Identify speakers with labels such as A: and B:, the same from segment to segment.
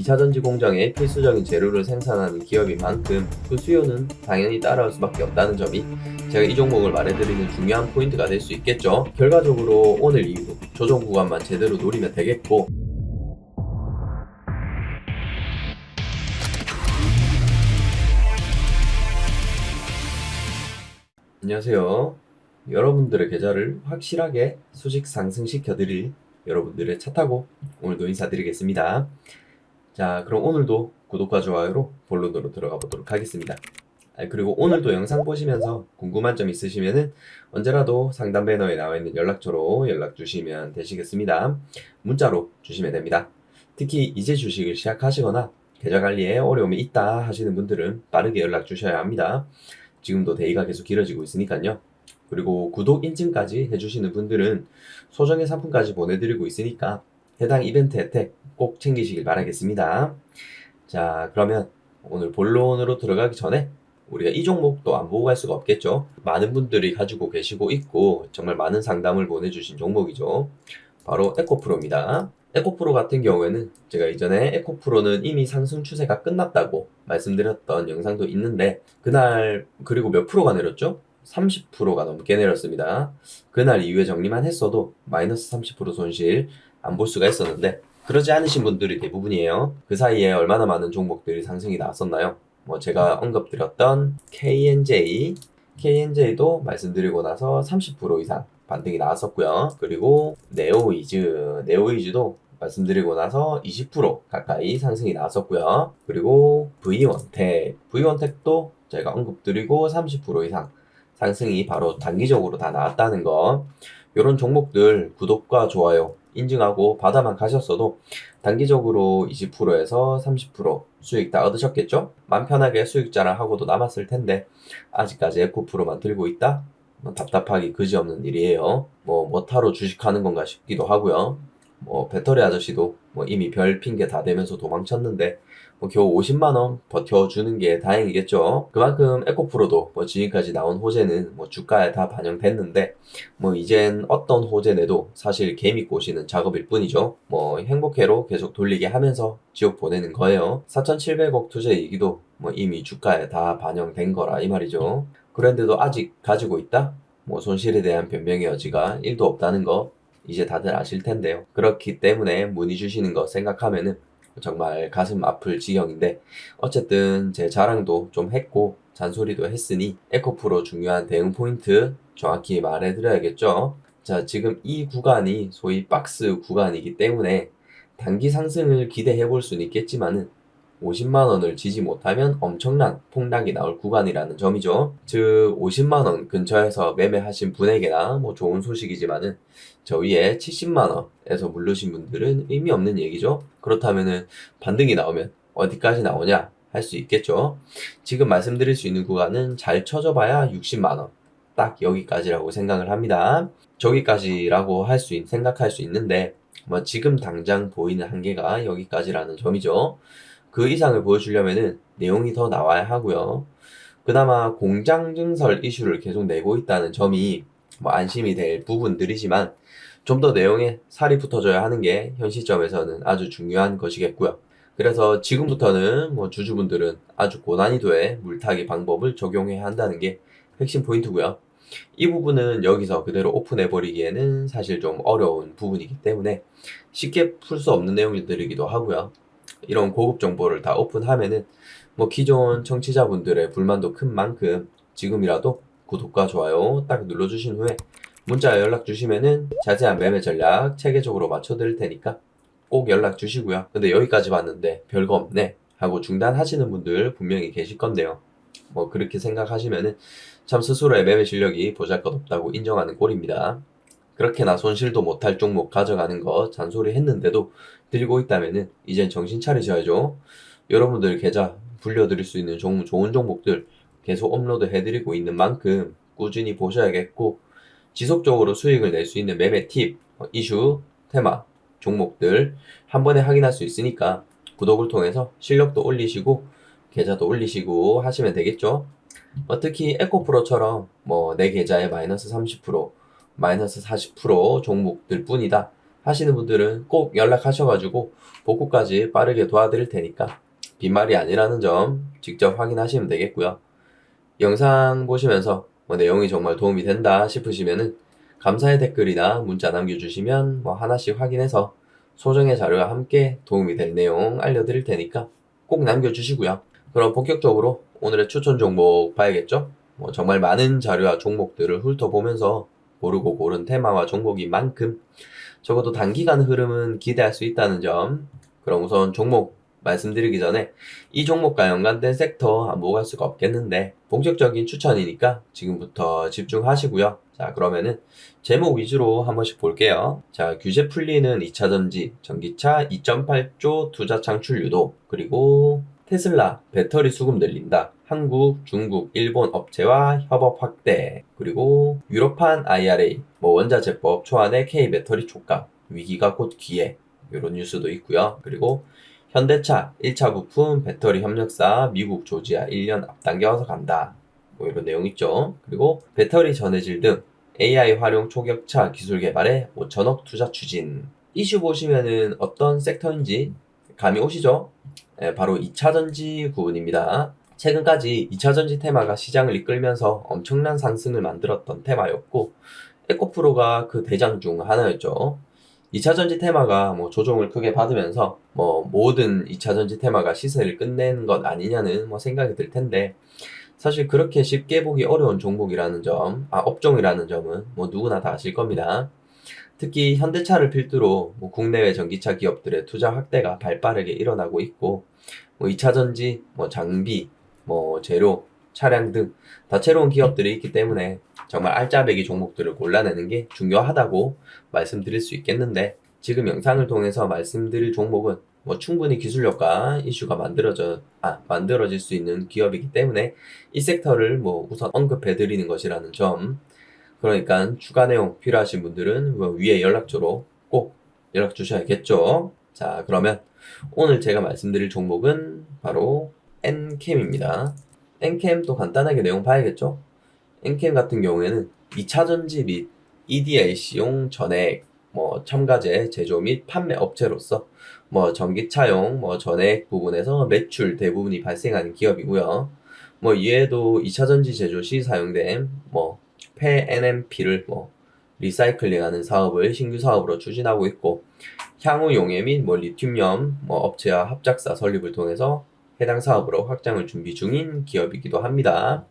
A: 2차전지 공장에 필수적인 재료를 생산하는 기업인 만큼 그 수요는 당연히 따라올 수밖에 없다는 점이 제가 이 종목을 말해드리는 중요한 포인트가 될 수 있겠죠. 결과적으로 오늘 이후 조정 구간만 제대로 노리면 되겠고 안녕하세요. 여러분들의 계좌를 확실하게 수직 상승시켜 드릴 여러분들의 차 타고 오늘도 인사드리겠습니다. 자, 그럼 오늘도 구독과 좋아요로 본론으로 들어가 보도록 하겠습니다. 아, 그리고 오늘도 영상 보시면서 궁금한 점 있으시면은 언제라도 상담 배너에 나와 있는 연락처로 연락 주시면 되시겠습니다. 문자로 주시면 됩니다. 특히 이제 주식을 시작하시거나 계좌 관리에 어려움이 있다 하시는 분들은 빠르게 연락 주셔야 합니다. 지금도 데이가 계속 길어지고 있으니까요. 그리고 구독 인증까지 해주시는 분들은 소정의 상품까지 보내드리고 있으니까 해당 이벤트 혜택 꼭 챙기시길 바라겠습니다. 자, 그러면 오늘 본론으로 들어가기 전에 우리가 이 종목도 안 보고 갈 수가 없겠죠. 많은 분들이 가지고 계시고 있고 정말 많은 상담을 보내주신 종목이죠. 바로 에코프로입니다. 에코프로 같은 경우에는 제가 이전에 에코프로는 이미 상승 추세가 끝났다고 말씀드렸던 영상도 있는데 그날 그리고 몇 프로가 내렸죠? 30%가 넘게 내렸습니다. 그날 이후에 정리만 했어도 마이너스 30% 손실 안 볼 수가 있었는데 그러지 않으신 분들이 대부분이에요. 그 사이에 얼마나 많은 종목들이 상승이 나왔었나요? 뭐 제가 언급드렸던 KNJ, KNJ도 말씀드리고 나서 30% 이상 반등이 나왔었고요. 그리고 네오이즈, 네오이즈도 말씀드리고 나서 20% 가까이 상승이 나왔었고요. 그리고 V원택, V원택도 제가 언급드리고 30% 이상 상승이 바로 단기적으로 다 나왔다는 거. 이런 종목들 구독과 좋아요 인증하고 받아만 가셨어도 단기적으로 20%에서 30% 수익 다 얻으셨겠죠? 맘 편하게 수익 자랑하고도 남았을 텐데 아직까지 에코프로만 들고 있다? 뭐 답답하기 그지없는 일이에요. 뭐 뭐타로 주식하는 건가 싶기도 하고요. 뭐 배터리 아저씨도 뭐 이미 별 핑계 다 대면서 도망쳤는데 뭐 겨우 50만 원 버텨주는 게 다행이겠죠. 그만큼 에코프로도 뭐 지금까지 나온 호재는 뭐 주가에 다 반영됐는데 뭐 이젠 어떤 호재 내도 사실 개미 꼬시는 작업일 뿐이죠. 뭐 행복회로 계속 돌리게 하면서 지옥 보내는 거예요. 4,700억 투자 얘기도 뭐 이미 주가에 다 반영된 거라 이 말이죠. 그런데도 아직 가지고 있다? 뭐 손실에 대한 변명의 여지가 1도 없다는 거 이제 다들 아실 텐데요. 그렇기 때문에 문의 주시는 거 생각하면은 정말 가슴 아플 지경인데 어쨌든 제 자랑도 좀 했고 잔소리도 했으니 에코프로 중요한 대응 포인트 정확히 말해드려야겠죠. 자, 지금 이 구간이 소위 박스 구간이기 때문에 단기 상승을 기대해 볼 수는 있겠지만은 50만 원을 지지 못하면 엄청난 폭락이 나올 구간이라는 점이죠. 즉 50만 원 근처에서 매매하신 분에게나 뭐 좋은 소식이지만은 저 위에 70만 원에서 물르신 분들은 의미 없는 얘기죠. 그렇다면은 반등이 나오면 어디까지 나오냐 할 수 있겠죠. 지금 말씀드릴 수 있는 구간은 잘 쳐져봐야 60만 원. 딱 여기까지라고 생각을 합니다. 저기까지라고 할 수 생각할 수 있는데 뭐 지금 당장 보이는 한계가 여기까지라는 점이죠. 그 이상을 보여주려면은 내용이 더 나와야 하고요. 그나마 공장 증설 이슈를 계속 내고 있다는 점이 뭐 안심이 될 부분들이지만 좀 더 내용에 살이 붙어져야 하는 게 현 시점에서는 아주 중요한 것이겠고요. 그래서 지금부터는 뭐 주주분들은 아주 고난이도의 물타기 방법을 적용해야 한다는 게 핵심 포인트고요. 이 부분은 여기서 그대로 오픈해버리기에는 사실 좀 어려운 부분이기 때문에 쉽게 풀 수 없는 내용들이기도 하고요. 이런 고급 정보를 다 오픈하면은 뭐 기존 청취자분들의 불만도 큰 만큼 지금이라도 구독과 좋아요 딱 눌러주신 후에 문자 연락 주시면은 자세한 매매 전략 체계적으로 맞춰드릴 테니까 꼭 연락 주시고요. 근데 여기까지 봤는데 별거 없네 하고 중단하시는 분들 분명히 계실 건데요. 뭐 그렇게 생각하시면은 참 스스로의 매매 실력이 보잘것없다고 인정하는 꼴입니다. 그렇게나 손실도 못할 종목 가져가는 거 잔소리 했는데도 들고 있다면은 이젠 정신 차리셔야죠. 여러분들 계좌 불려드릴 수 있는 종, 좋은 종목들 계속 업로드 해드리고 있는 만큼 꾸준히 보셔야겠고 지속적으로 수익을 낼 수 있는 매매 팁, 어, 이슈, 테마, 종목들 한 번에 확인할 수 있으니까 구독을 통해서 실력도 올리시고 계좌도 올리시고 하시면 되겠죠. 뭐 특히 에코프로처럼 뭐 내 계좌에 마이너스 30%, 마이너스 40% 종목들 뿐이다. 하시는 분들은 꼭 연락하셔가지고 복구까지 빠르게 도와드릴 테니까 빈말이 아니라는 점 직접 확인하시면 되겠고요. 영상 보시면서 뭐 내용이 정말 도움이 된다 싶으시면은 감사의 댓글이나 문자 남겨주시면 뭐 하나씩 확인해서 소정의 자료와 함께 도움이 될 내용 알려드릴 테니까 꼭 남겨주시고요. 그럼 본격적으로 오늘의 추천 종목 봐야겠죠? 뭐 정말 많은 자료와 종목들을 훑어보면서 고르고 고른 테마와 종목인 만큼 적어도 단기간 흐름은 기대할 수 있다는 점. 그럼 우선 종목 말씀드리기 전에 이 종목과 연관된 섹터 안 보고 갈 수가 없겠는데 본격적인 추천이니까 지금부터 집중하시고요. 자 그러면은 제목 위주로 한 번씩 볼게요. 자 규제 풀리는 2차전지 전기차 2.8조 투자 창출 유도 그리고 테슬라 배터리 수급 늘린다. 한국, 중국, 일본 업체와 협업 확대. 그리고 유럽판 IRA, 뭐 원자재법 초안의 K 배터리 촉각, 위기가 곧 기회. 이런 뉴스도 있고요. 그리고 현대차 1차 부품 배터리 협력사 미국 조지아 1년 앞당겨서 간다. 뭐 이런 내용 있죠. 그리고 배터리 전해질 등 AI 활용 초격차 기술 개발에 5천억 투자 추진. 이슈 보시면은 어떤 섹터인지 감이 오시죠? 예, 바로 2차 전지 부분입니다. 최근까지 2차 전지 테마가 시장을 이끌면서 엄청난 상승을 만들었던 테마였고, 에코프로가 그 대장 중 하나였죠. 2차 전지 테마가 뭐 조정을 크게 받으면서 뭐 모든 2차 전지 테마가 시세를 끝내는 것 아니냐는 뭐 생각이 들 텐데, 사실 그렇게 쉽게 보기 어려운 종목이라는 점, 아, 업종이라는 점은 뭐 누구나 다 아실 겁니다. 특히 현대차를 필두로 뭐 국내외 전기차 기업들의 투자 확대가 발빠르게 일어나고 있고, 뭐 2차 전지, 뭐 장비, 뭐 재료, 차량 등 다채로운 기업들이 있기 때문에 정말 알짜배기 종목들을 골라내는 게 중요하다고 말씀드릴 수 있겠는데, 지금 영상을 통해서 말씀드릴 종목은 뭐 충분히 기술력과 이슈가 만들어져 아, 만들어질 수 있는 기업이기 때문에 이 섹터를 뭐 우선 언급해 드리는 것이라는 점 그러니까 추가 내용 필요하신 분들은 뭐 위에 연락처로 꼭 연락 주셔야겠죠. 자, 그러면 오늘 제가 말씀드릴 종목은 바로 엔캠입니다. 엔캠도 간단하게 내용 봐야겠죠? 엔캠 같은 경우에는 2차 전지 및 EDLC용 전액 뭐 첨가제 제조 및 판매 업체로서 뭐 전기차용 뭐 전액 부분에서 매출 대부분이 발생하는 기업이고요. 뭐 이외에도 2차 전지 제조 시 사용된 뭐 폐 NMP를 뭐 리사이클링하는 사업을 신규 사업으로 추진하고 있고 향후 용해 및뭐 리튬염 뭐 업체와 합작사 설립을 통해서 해당 사업으로 확장을 준비 중인 기업이기도 합니다.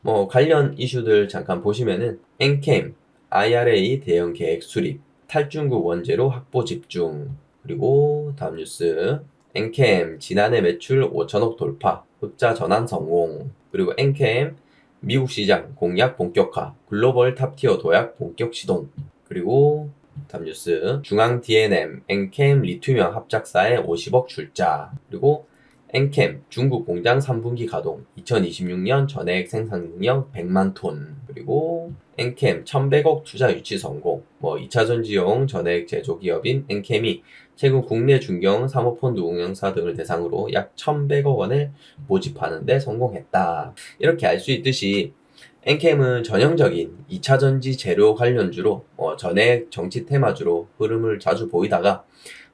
A: 뭐 관련 이슈들 잠깐 보시면은 엔캠 IRA 대형 계획 수립 탈중국 원재료 확보 집중 그리고 다음 뉴스 엔캠 지난해 매출 5천억 돌파 흑자 전환 성공 그리고 엔캠 미국 시장 공약 본격화, 글로벌 탑티어 도약 본격 시동, 그리고 다음 뉴스 중앙 D&M, 엔캠 리튬형 합작사에 50억 출자, 그리고 엔캠 중국 공장 3분기 가동, 2026년 전액 생산 능력 100만 톤, 그리고 엔캠 1100억 투자 유치 성공, 뭐 2차 전지용 전액 제조 기업인 엔캠이 최근 국내 중견 사모펀드 운영사 등을 대상으로 약 1,100억 원을 모집하는 데 성공했다. 이렇게 알 수 있듯이 엔캠은 전형적인 2차 전지 재료 관련주로 어, 전액 정치 테마주로 흐름을 자주 보이다가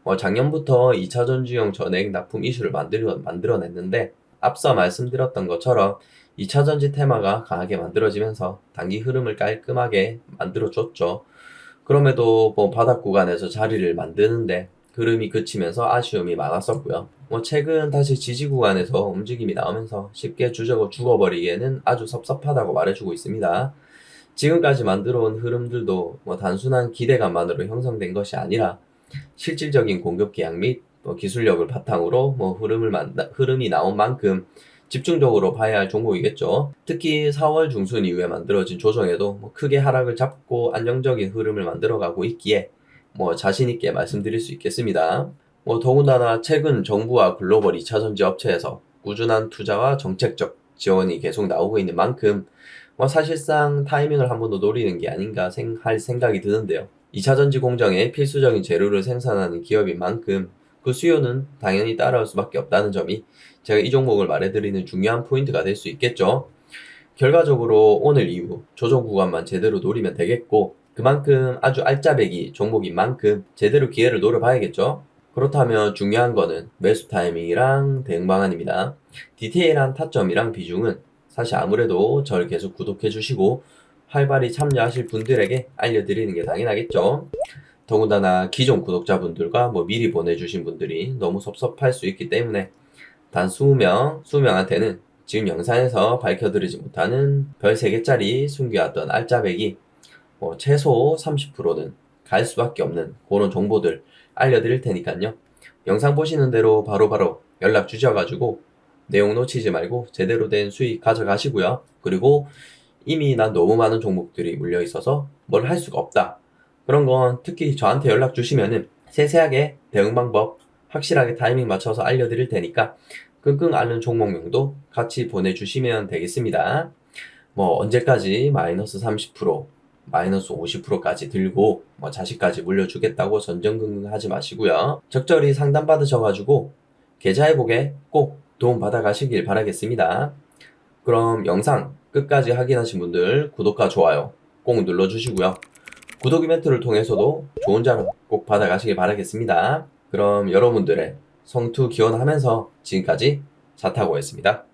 A: 어, 작년부터 2차 전지용 전액 납품 이슈를 만들어, 만들어냈는데 앞서 말씀드렸던 것처럼 2차 전지 테마가 강하게 만들어지면서 단기 흐름을 깔끔하게 만들어줬죠. 그럼에도 뭐 바닥 구간에서 자리를 만드는데 흐름이 그치면서 아쉬움이 많았었고요. 뭐 최근 다시 지지 구간에서 움직임이 나오면서 쉽게 주저고 죽어버리기에는 아주 섭섭하다고 말해주고 있습니다. 지금까지 만들어온 흐름들도 뭐 단순한 기대감만으로 형성된 것이 아니라 실질적인 공급 계약 및 뭐 기술력을 바탕으로 뭐 흐름을 만다, 흐름이 나온 만큼 집중적으로 봐야 할 종목이겠죠. 특히 4월 중순 이후에 만들어진 조정에도 뭐 크게 하락을 잡고 안정적인 흐름을 만들어가고 있기에 뭐 자신있게 말씀드릴 수 있겠습니다. 뭐 더군다나 최근 정부와 글로벌 2차전지 업체에서 꾸준한 투자와 정책적 지원이 계속 나오고 있는 만큼 뭐 사실상 타이밍을 한 번 더 노리는 게 아닌가 할 생각이 드는데요. 2차 전지 공정에 필수적인 재료를 생산하는 기업인 만큼 그 수요는 당연히 따라올 수밖에 없다는 점이 제가 이 종목을 말해드리는 중요한 포인트가 될 수 있겠죠. 결과적으로 오늘 이후 조정 구간만 제대로 노리면 되겠고 그만큼 아주 알짜배기 종목인 만큼 제대로 기회를 노려봐야겠죠. 그렇다면 중요한 거는 매수 타이밍이랑 대응 방안입니다. 디테일한 타점이랑 비중은 사실 아무래도 저를 계속 구독해 주시고 활발히 참여하실 분들에게 알려드리는 게 당연하겠죠. 더군다나 기존 구독자분들과 뭐 미리 보내주신 분들이 너무 섭섭할 수 있기 때문에 단 20명, 20명한테는 지금 영상에서 밝혀드리지 못하는 별 3개짜리 숨겨왔던 알짜배기 뭐 최소 30%는 갈 수밖에 없는 그런 정보들 알려드릴 테니까요. 영상 보시는 대로 바로바로 연락 주셔가지고 내용 놓치지 말고 제대로 된 수익 가져가시고요. 그리고 이미 난 너무 많은 종목들이 물려 있어서 뭘 할 수가 없다. 그런 건 특히 저한테 연락 주시면은 세세하게 대응 방법 확실하게 타이밍 맞춰서 알려드릴 테니까 끙끙 앓는 종목명도 같이 보내주시면 되겠습니다. 뭐 언제까지 마이너스 30% 마이너스 50%까지 들고 뭐 자식까지 물려주겠다고 전전긍긍 하지 마시고요. 적절히 상담 받으셔가지고 계좌 회복에 꼭 도움 받아 가시길 바라겠습니다. 그럼 영상 끝까지 확인하신 분들 구독과 좋아요 꼭 눌러주시고요. 구독 이벤트를 통해서도 좋은 자료 꼭 받아 가시길 바라겠습니다. 그럼 여러분들의 성투 기원하면서 지금까지 자타고였습니다.